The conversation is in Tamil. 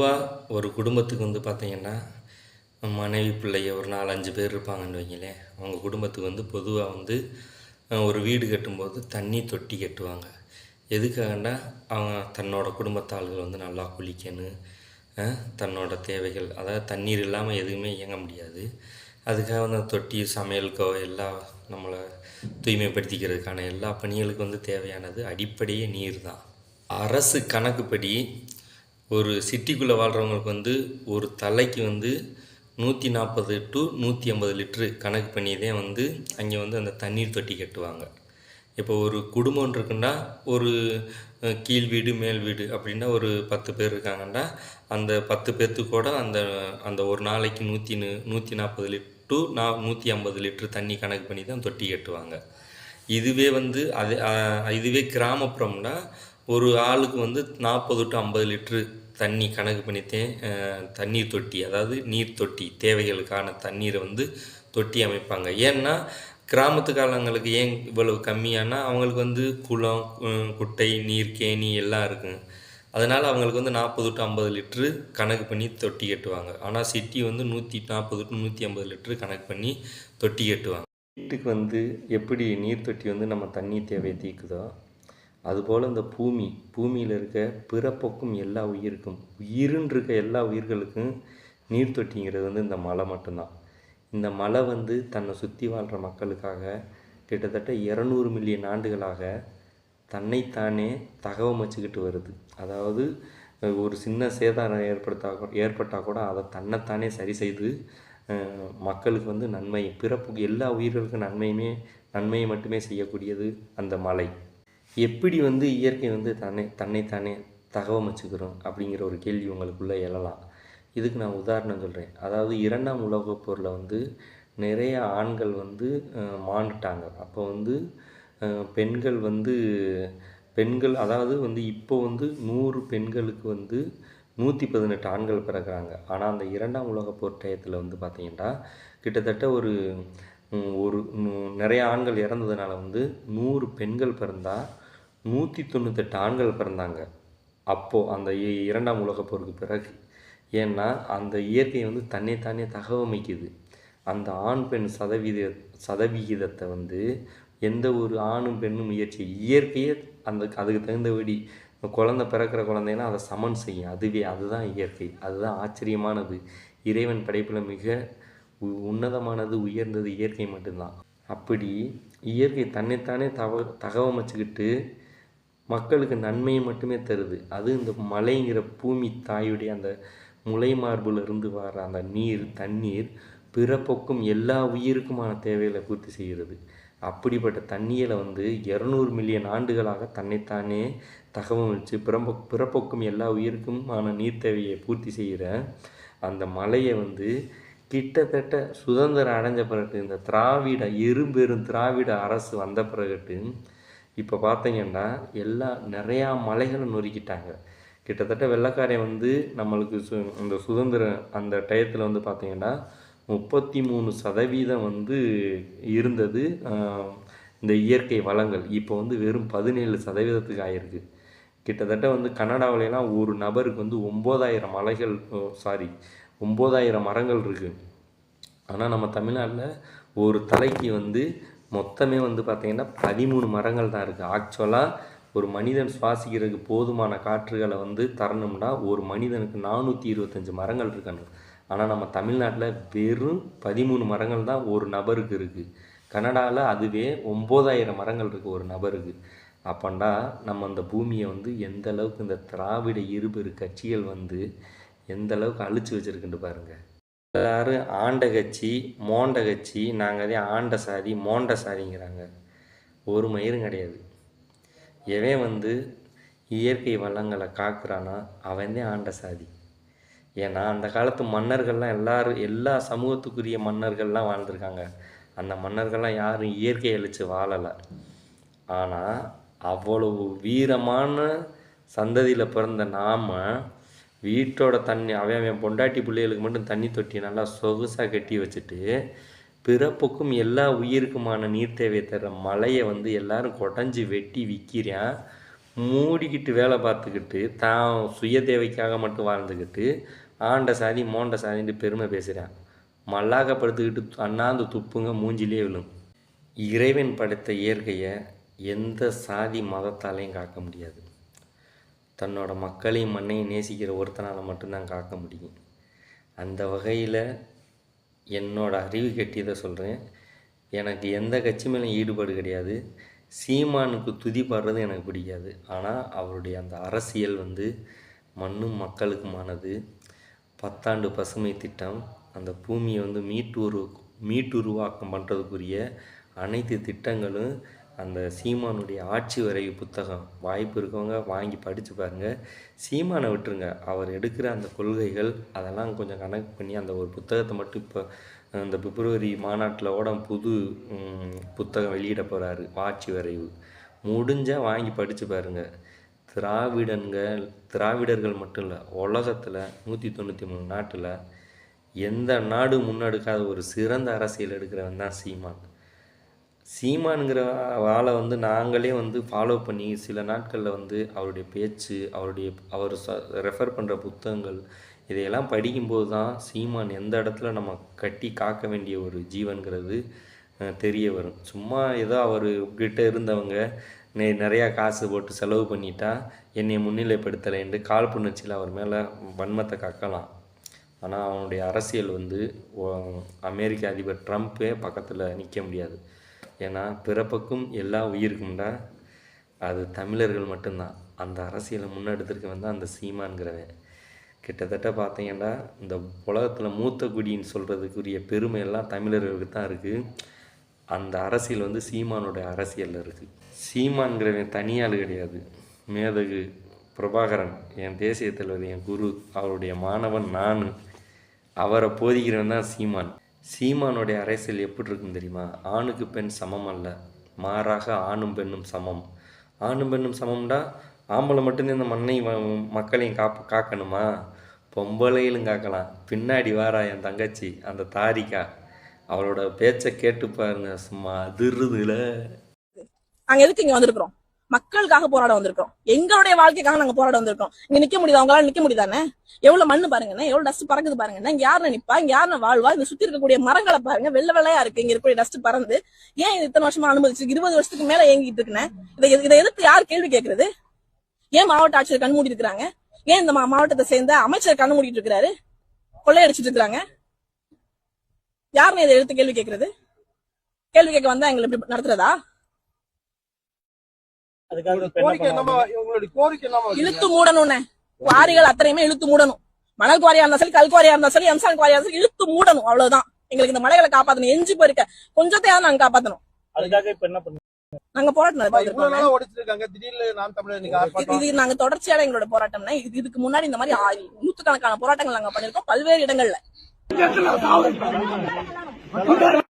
பொதுவாக ஒரு குடும்பத்துக்கு வந்து பார்த்திங்கன்னா மனைவி பிள்ளைய ஒரு நாலு அஞ்சு பேர் இருப்பாங்கன்னு வைங்களேன். அவங்க குடும்பத்துக்கு வந்து பொதுவாக வந்து ஒரு வீடு கட்டும்போது தண்ணி தொட்டி கட்டுவாங்க. எதுக்காகண்டா அவங்க தன்னோட குடும்பத்தாள்கள் வந்து நல்லா குளிக்கணும் தன்னோட தேவைகள் அதாவது தண்ணீர் இல்லாமல் எதுவுமே இயங்க முடியாது. அதுக்காக அந்த தொட்டி சமையலுக்கோ எல்லா நம்மளை தூய்மைப்படுத்திக்கிறதுக்கான எல்லா பணிகளுக்கும் வந்து தேவையானது அடிப்படையே நீர் தான் அரசு கணக்குப்படி ஒரு சிட்டிக்குள்ளே வாழ்கிறவங்களுக்கு வந்து ஒரு தலைக்கு வந்து நூற்றி நாற்பது டு நூற்றி ஐம்பது லிட்ரு கணக்கு பண்ணி தான் வந்து அங்கே வந்து அந்த தண்ணீர் தொட்டி கட்டுவாங்க. இப்போ ஒரு குடும்பம் இருக்குன்னா ஒரு கீழ் வீடு மேல் வீடு அப்படின்னா ஒரு பத்து பேர் இருக்காங்கன்னா அந்த பத்து பேர்த்து கூட அந்த அந்த ஒரு நாளைக்கு நூற்றி நூற்றி நாற்பது லிட் டு நா நூற்றி ஐம்பது லிட்ரு தண்ணி கணக்கு பண்ணி தான் தொட்டி கட்டுவாங்க. இதுவே வந்து அது இதுவே கிராமப்புறம்னா ஒரு ஆளுக்கு வந்து நாற்பது டு ஐம்பது லிட்ரு தண்ணி கணக்கு பண்ணித்தேன். தண்ணீர் தொட்டி அதாவது நீர் தொட்டி தேவைகளுக்கான தண்ணீரை வந்து தொட்டி அமைப்பாங்க. ஏன்னா கிராமத்து காலங்களுக்கு ஏன் இவ்வளவு கம்மியானா அவங்களுக்கு வந்து குளம் குட்டை நீர் கேணி எல்லாம் இருக்குங்க அதனால் அவங்களுக்கு வந்து நாற்பது டு ஐம்பது லிட்ரு கணக்கு பண்ணி தொட்டி கட்டுவாங்க. ஆனால் சிட்டி வந்து நூற்றி நாற்பது டு நூற்றி ஐம்பது லிட்ரு கணக்கு பண்ணி தொட்டி கட்டுவாங்க. வீட்டுக்கு வந்து எப்படி நீர் தொட்டி வந்து நம்ம தண்ணி தேவையை தீர்க்குதோ அதுபோல் இந்த பூமி பூமியில் இருக்க பிறப்புக்கும் எல்லா உயிருக்கும் உயிருன்னு இருக்க எல்லா உயிர்களுக்கும் நீர் தொட்டிங்கிறது வந்து இந்த மலை மட்டும்தான். இந்த மலை வந்து தன்னை சுற்றி வாழ்கிற மக்களுக்காக கிட்டத்தட்ட இரநூறு மில்லியன் ஆண்டுகளாக தன்னைத்தானே தகவம் வச்சுக்கிட்டு வருது. அதாவது ஒரு சின்ன சேதாரம் ஏற்படுத்தா ஏற்பட்டால் கூட அதை தன்னைத்தானே சரி செய்து மக்களுக்கு வந்து நன்மை பிறப்புக்கு எல்லா உயிர்களுக்கும் நன்மையுமே நன்மையை மட்டுமே செய்யக்கூடியது அந்த மலை. எப்படி வந்து இயற்கை வந்து தன்னை தன்னைத்தானே தகவமைச்சுக்கிறோம் அப்படிங்கிற ஒரு கேள்வி உங்களுக்குள்ளே எழலாம். இதுக்கு நான் உதாரணம் சொல்கிறேன் அதாவது இரண்டாம் உலகப் போரில் வந்து நிறைய ஆண்கள் வந்து மாண்டுட்டாங்க. அப்போ வந்து பெண்கள் வந்து பெண்கள் அதாவது வந்து இப்போ வந்து நூறு பெண்களுக்கு வந்து நூற்றி பதினெட்டு ஆண்கள் பிறக்கிறாங்க. ஆனால் அந்த இரண்டாம் உலகப் போர் டயத்தில் வந்து பார்த்திங்கன்னா கிட்டத்தட்ட ஒரு ஒரு நிறைய ஆண்கள் இறந்ததுனால வந்து நூறு பெண்கள் பிறந்தால் நூற்றி தொண்ணூத்தெட்டு ஆண்கள் பிறந்தாங்க. அப்போது அந்த இ- இரண்டாம் உலகப் போருக்கு பிறகு. ஏன்னா அந்த இயற்கை வந்து தன்னைத்தானே தகவமைக்குது. அந்த ஆண் பெண் சதவீத சதவிகிதத்தை வந்து எந்த ஒரு ஆணும் பெண்ணும் முயற்சி இயற்கையே அந்த அதுக்கு தகுந்தபடி குழந்தை பிறக்கிற குழந்தைன்னா அதை சமன் செய்யும். அதுவே அதுதான் இயற்கை. அதுதான் ஆச்சரியமானது. இறைவன் படைப்பில் மிக உன்னதமானது உயர்ந்தது இயற்கை மட்டும்தான். அப்படி இயற்கை தன்னைத்தானே தவ தகவமைச்சுக்கிட்டு மக்களுக்கு நன்மையை மட்டுமே தருது. அது இந்த மலைங்கிற பூமி தாயுடைய அந்த முளை மார்பிலிருந்து வர அந்த நீர் தண்ணீர் பிறப்போக்கும் எல்லா உயிருக்குமான தேவைகளை பூர்த்தி செய்கிறது. அப்படிப்பட்ட தண்ணீரை வந்து இரநூறு மில்லியன் ஆண்டுகளாக தன்னைத்தானே தகவமைச்சு பிறப்போ பிறப்போக்கும் எல்லா உயிருக்குமான நீர் தேவையை பூர்த்தி செய்கிற அந்த மலையை வந்து கிட்டத்தட்ட சுதந்திரம் அடைஞ்ச பிறகு இந்த திராவிட இருபெரும் திராவிட அரசு வந்த பிறகுட்டு இப்போ பார்த்தீங்கன்னா எல்லா நிறையா மலைகளை நொறுக்கிட்டாங்க. கிட்டத்தட்ட வெள்ளைக்காரன் வந்து நம்மளுக்கு சு இந்த சுதந்திரம் அந்த டயத்தில் வந்து பார்த்தீங்கன்னா முப்பத்தி மூணு சதவீதம் வந்து இருந்தது இந்த இயற்கை வளங்கள். இப்போ வந்து வெறும் பதினேழு சதவீதத்துக்கு ஆயிருக்கு. கிட்டத்தட்ட வந்து கனடாவிலலாம் ஒரு நபருக்கு வந்து ஒம்பதாயிரம் மலைகள் சாரி ஒம்பதாயிரம் மரங்கள் இருக்குது ஆனால் நம்ம தமிழ்நாட்டில் ஒரு தலைக்கு வந்து மொத்தமே வந்து பார்த்திங்கன்னா பதிமூணு மரங்கள் தான் இருக்குது ஆக்சுவலாக ஒரு மனிதன் சுவாசிக்கிறதுக்கு போதுமான காற்றுகளை வந்து தரணும்னா ஒரு மனிதனுக்கு நானூற்றி இருபத்தஞ்சி மரங்கள் இருக்கணும் ஆனால் நம்ம தமிழ்நாட்டில் வெறும் பதிமூணு மரங்கள் தான் ஒரு நபருக்கு இருக்குது கனடாவில் அதுவே ஒம்பதாயிரம் மரங்கள் இருக்குது ஒரு நபருக்கு. அப்பண்டா நம்ம அந்த பூமியை வந்து எந்த அளவுக்கு இந்த திராவிட இருபெரு கட்சிகள் வந்து எந்த அளவுக்கு அழிச்சு வச்சிருக்குன்னு பாருங்க. எல்லாரும் ஆண்ட கட்சி மோண்ட கட்சி நாங்கள் அதே ஆண்ட சாதி மோண்ட சாதிங்கிறாங்க. ஒரு மயிரும் கிடையாது. எவன் வந்து இயற்கை வளங்களை காக்குறானோ அவன்தே ஆண்ட சாதி. ஏன்னா அந்த காலத்து மன்னர்கள்லாம் எல்லாரும் எல்லா சமூகத்துக்குரிய மன்னர்கள்லாம் வாழ்ந்திருக்காங்க. அந்த மன்னர்கள்லாம் யாரும் இயற்கை அழித்து வாழலை. ஆனால் அவ்வளவு வீரமான சந்ததியில் பிறந்த நாம வீட்டோட தண்ணி அவன் அவன் பொண்டாட்டி பிள்ளைகளுக்கு மட்டும் தண்ணி தொட்டி நல்லா சொகுசாக கட்டி வச்சுட்டு பிறப்புக்கும் எல்லா உயிருக்குமான நீர் தேவையை தர்ற மலையை வந்து எல்லாரும் கொடைஞ்சி வெட்டி விற்கிறான் மூடிக்கிட்டு வேலை பார்த்துக்கிட்டு தான் சுய தேவைக்காக மட்டும் வாழ்ந்துக்கிட்டு ஆண்ட சாதி மோண்ட சாதின்னு பெருமை பேசுகிறான் மல்லாக்கப்படுத்துக்கிட்டு அண்ணாந்து துப்புங்க மூஞ்சிலே விழும். இறைவன் படைத்த இயற்கையை எந்த சாதி மதத்தாலையும் காக்க முடியாது. தன்னோட மக்களையும் மண்ணையும் நேசிக்கிற ஒருத்தனால் மட்டும்தான் காக்க முடியும். அந்த வகையில் என்னோடய அறிவு கட்டியதை சொல்கிறேன் எனக்கு எந்த கட்சி மேலும் ஈடுபாடு கிடையாது. சீமானுக்கு துதி பாடுறது எனக்கு பிடிக்காது. ஆனால் அவருடைய அந்த அரசியல் வந்து மண்ணும் மக்களுக்குமானது. பத்தாண்டு பசுமை திட்டம் அந்த பூமியை வந்து மீட்டுரு மீட்டுருவாக்கம் பண்ணுறதுக்குரிய அனைத்து திட்டங்களும் அந்த சீமானுடைய ஆட்சி வரைவு புத்தகம். வாய்ப்பு இருக்கவங்க வாங்கி படித்து பாருங்கள் சீமானை விட்டுருங்க. அவர் எடுக்கிற அந்த கொள்கைகள் அதெல்லாம் கொஞ்சம் கணக்கு பண்ணி அந்த ஒரு புத்தகத்தை மட்டும் இப்போ இந்த பிப்ரவரி மாநாட்டில் ஓட புது புத்தகம் வெளியிட போகிறாரு ஆட்சி வரைவு. முடிஞ்சால் வாங்கி படித்து பாருங்கள் திராவிடன்கள் திராவிடர்கள் மட்டும் இல்லை உலகத்தில் நூற்றி தொண்ணூற்றி மூணு நாட்டில் எந்த நாடு முன்னெடுக்காத ஒரு சிறந்த அரசியல் எடுக்கிறவன் தான் சீமான். சீமானுங்கிற ஆளை வந்து நாங்களே வந்து ஃபாலோ பண்ணி சில நாட்களில் வந்து அவருடைய பேச்சு அவருடைய அவர் ரெஃபர் பண்ணுற புத்தகங்கள் இதையெல்லாம் படிக்கும்போது தான் சீமான் எந்த இடத்துல நம்ம கட்டி காக்க வேண்டிய ஒரு ஜீவன்கிறது தெரிய வரும். சும்மா ஏதோ அவர் கிட்ட இருந்தவங்க நெ நிறையா காசு போட்டு செலவு பண்ணிட்டா என்னை முன்னிலைப்படுத்தலைன்ட்டு காழ்ப்புணர்ச்சியில் அவர் மேலே வன்மத்தை கக்கலாம். ஆனால் அவனுடைய அரசியல் வந்து அமெரிக்க அதிபர் ட்ரம்ப்பே பக்கத்தில் நிற்க முடியாது. ஏன்னா பிறப்புக்கும் எல்லா உயிருக்கும்டா. அது தமிழர்கள் மட்டும்தான். அந்த அரசியலை முன்னெடுத்துருக்க வந்து அந்த சீமான்கிறவன். கிட்டத்தட்ட பார்த்தீங்கன்னா இந்த உலகத்தில் மூத்த குடின்னு சொல்கிறதுக்குரிய பெருமை எல்லாம் தமிழர்களுக்கு தான் இருக்குது அந்த அரசியல் வந்து சீமானுடைய அரசியலில் இருக்குது சீமான்கிறவன் தனியாள் கிடையாது. மேதகு பிரபாகரன் என் தேசிய தலைவர் என் குரு அவருடைய மாணவன் நான். அவரை போதிக்கிறவன் தான் சீமான். சீமானுடைய அரசியல் எப்படி இருக்குன்னு தெரியுமா? ஆணுக்கு பெண் சமம் அல்ல. மாறாக ஆணும் பெண்ணும் சமம். ஆணும் பெண்ணும் சமம்டா? ஆம்பளை மட்டும்தான் இந்த மண்ணையும் மக்களையும் காப்பு காக்கணுமா? பொம்பளையிலும் காக்கலாம். பின்னாடி வாரா என் தங்கச்சி அந்த தாரிகா. அவளோட பேச்சை கேட்டு பாருங்க சும்மா அதிருதுல. நாங்க எதுக்கு இங்கே வந்திருக்கிறோம்? மக்களுக்காக போராட வந்திருக்கோம். எங்களுடைய வாழ்க்கைக்காக நாங்க போராட வந்திருக்கோம். இங்க நிக்க முடியுதா? உங்களால நிக்க முடியுதானே? எவ்வளவு மண்ணு பாருங்கண்ணே எவ்வளவு டஸ்ட் பறக்குது பாருங்கண்ணே இங்க யாரு நிப்பா? இங்க யாரு வாழ்வா? இந்த சுத்தி இருக்கக்கூடிய மரங்களை பாருங்க. வெள்ள வெள்ளையா இருக்கு. இங்க இருக்கக்கூடிய டஸ்ட் பறந்து. ஏன் இது இத்தனை வருஷமா அனுமதிச்சு இருபது வருஷத்துக்கு மேல ஏங்கிட்டு இருக்குண்ணே? இதை இதை எதிர்த்து யார் கேள்வி கேட்கறது ஏன் மாவட்ட ஆட்சியர் கண் மூடி இருக்கிறாங்க? ஏன் இந்த மா- மாவட்டத்தை சேர்ந்த அமைச்சர் கண்ணு மூடிட்டு இருக்கிறாரு? கொள்ளையடிச்சிட்டு இருக்கிறாங்க. யாருன்னு இதை எடுத்து கேள்வி கேட்கறது கேள்வி கேட்க வந்தா எங்களை இப்படி நடத்துறதா அதுக்காக இப்ப என்ன கோரிக்கை பண்ண என்னமா உங்களுடைய கோரிக்கை இழுத்து மூடணும்னே. குவாரிகள் அத்தனையுமே இழுத்து மூடணும். மணல் குவாரியா இருந்தா சரி கல் குவாரியா இருந்தா சரி எம்சான் குவாரியா இருந்தா சரி இழுத்து மூடணும். அவ்வளவுதான். எங்களுக்கு இந்த மலைகளை காப்பாத்தணும். எஞ்சி போயிருக்க கொஞ்சத்தையாவது நாங்க காப்பாத்தணும். அதுக்காக இப்ப என்ன பண்ண நாங்க போராட்டம் இது நாங்க தொடர்ச்சியான எங்களோட போராட்டம்னா இது இதுக்கு முன்னாடி இந்த மாதிரி நூத்துக்கணக்கான போராட்டங்கள் நாங்க பண்ணிருக்கோம் பல்வேறு இடங்கள்ல.